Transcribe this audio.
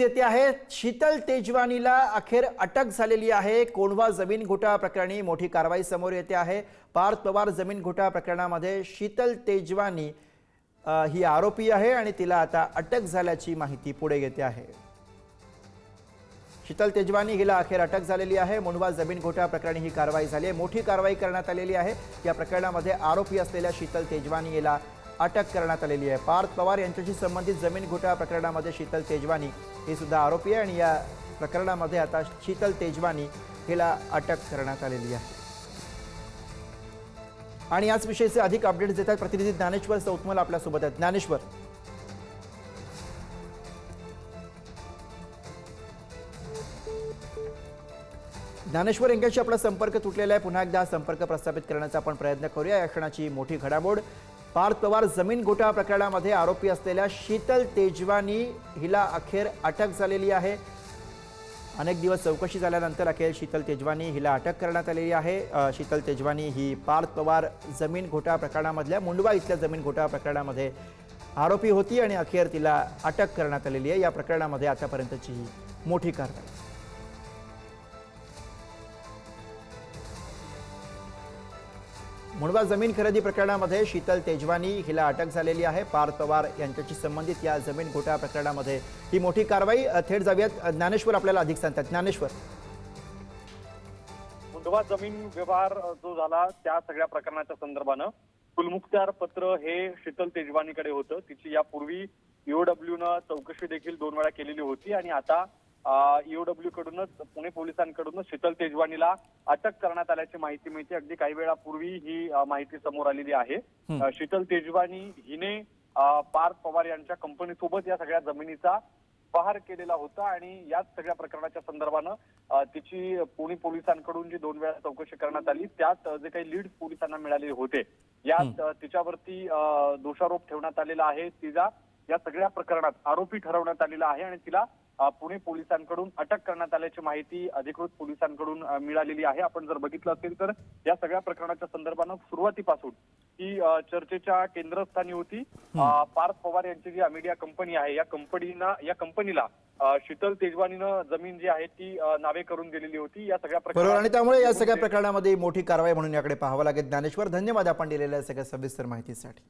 News येते आहे. शीतल तेजवानीला अखेर अटक झालेली आहे. कोंढवा जमीन घोटाळा प्रकरणी मोठी कारवाई समोर येते आहे. पार्थ पवार जमीन घोटाळा प्रकरणामध्ये शीतल तेजवानी अ, ही आरोपी आहे आणि तिला आता अटक झाल्याची माहिती पुढे येते आहे. शीतल तेजवानी हिला अखेर अटक झालेली आहे. मुंडवा जमीन घोटाळा प्रकरणी ही कारवाई झाली आहे. मोठी कारवाई करण्यात आलेली आहे. या प्रकरणामध्ये आरोपी असलेल्या शीतल तेजवानी हिला अटक करण्यात आलेली आहे. पार्थ पवार यांच्याशी संबंधित जमीन घोटाळा प्रकरणामध्ये शीतल तेजवानी ही सुद्धा आरोपी आहे आणि या प्रकरणामध्ये आता शीतल तेजवानी हिला अटक करण्यात आलेली आहे. आणि याच विषयीचे अधिक अपडेट्स देतात प्रतिनिधी ज्ञानेश्वर चौतमल आपल्यासोबत आहेत. ज्ञानेश्वर. ज्ञानेश्वर यांच्याशी आपला संपर्क तुटलेला आहे. पुन्हा एकदा संपर्क प्रस्थापित करण्याचा आपण प्रयत्न करूया. या क्षणाची मोठी घडामोड. पार्थ पवार जमीन घोटाळा प्रकरणामध्ये आरोपी असलेल्या शीतल तेजवानी हिला अखेर अटक झालेली आहे. अनेक दिवस चौकशी झाल्यानंतर अखेर शीतल तेजवानी हिला अटक करण्यात आलेली आहे. शीतल तेजवानी ही पार्थ पवार जमीन घोटाळा प्रकरणामधल्या मुंडवा इथल्या जमीन घोटाळा प्रकरणामध्ये आरोपी होती आणि अखेर तिला अटक करण्यात आलेली आहे. या प्रकरणामध्ये आतापर्यंतची ही मोठी कारवाई. मुंडवा जमीन खरेदी प्रकरणामध्ये शीतल तेजवानी हिला अटक झालेली आहे. पार पवार यांच्याशी संबंधित या जमीन घोटाळा प्रकरणामध्ये ही मोठी कारवाई. थेट जाऊयात. ज्ञानेश्वर आपल्याला अधिक सांगतात. ज्ञानेश्वर. मुंडवा जमीन व्यवहार जो झाला त्या सगळ्या प्रकरणाच्या संदर्भानं कुलमुख्तार पत्र हे शीतल तेजवानीकडे होतं. तिची यापूर्वी ईओडब्ल्यू न चौकशी देखील दोन वेळा केलेली होती आणि आता ईओडब्ल्यू कडूनच पुणे पोलिसांकडूनच शीतल तेजवानीला अटक करण्यात आल्याची माहिती मिळते. अगदी काही वेळापूर्वी ही माहिती समोर आलेली आहे. शीतल तेजवानी हिने पार्थ पवार यांच्या कंपनीसोबत या सगळ्या जमिनीचा व्यवहार केलेला होता आणि याच सगळ्या प्रकरणाच्या संदर्भानं तिची पुणे पोलिसांकडून जी दोन वेळा चौकशी करण्यात आली त्यात जे काही लीड पोलिसांना मिळाले होते यात तिच्यावरती दोषारोप ठेवण्यात आलेला आहे. तिचा या सगळ्या प्रकरणात आरोपी ठरवण्यात आलेला आहे आणि तिला पुणे पोलिसांकडून अटक करण्यात आल्याची माहिती अधिकृत पोलिसांकडून मिळालेली आहे. आपण जर बघितलं असेल तर या सगळ्या प्रकरणाच्या संदर्भानं सुरुवातीपासून ही चर्चेच्या केंद्रस्थानी होती. पार्थ पवार यांची जी अमिडिया कंपनी आहे या कंपनीना या कंपनीला शीतल तेजवानीनं जमीन जी आहे ती नावे करून दिलेली होती. या सगळ्या बरोबर. आणि त्यामुळे या सगळ्या प्रकरणामध्ये मोठी कारवाई म्हणून याकडे पाहावं लागेल. ज्ञानेश्वर धन्यवाद आपण दिलेल्या सगळ्या सविस्तर माहितीसाठी.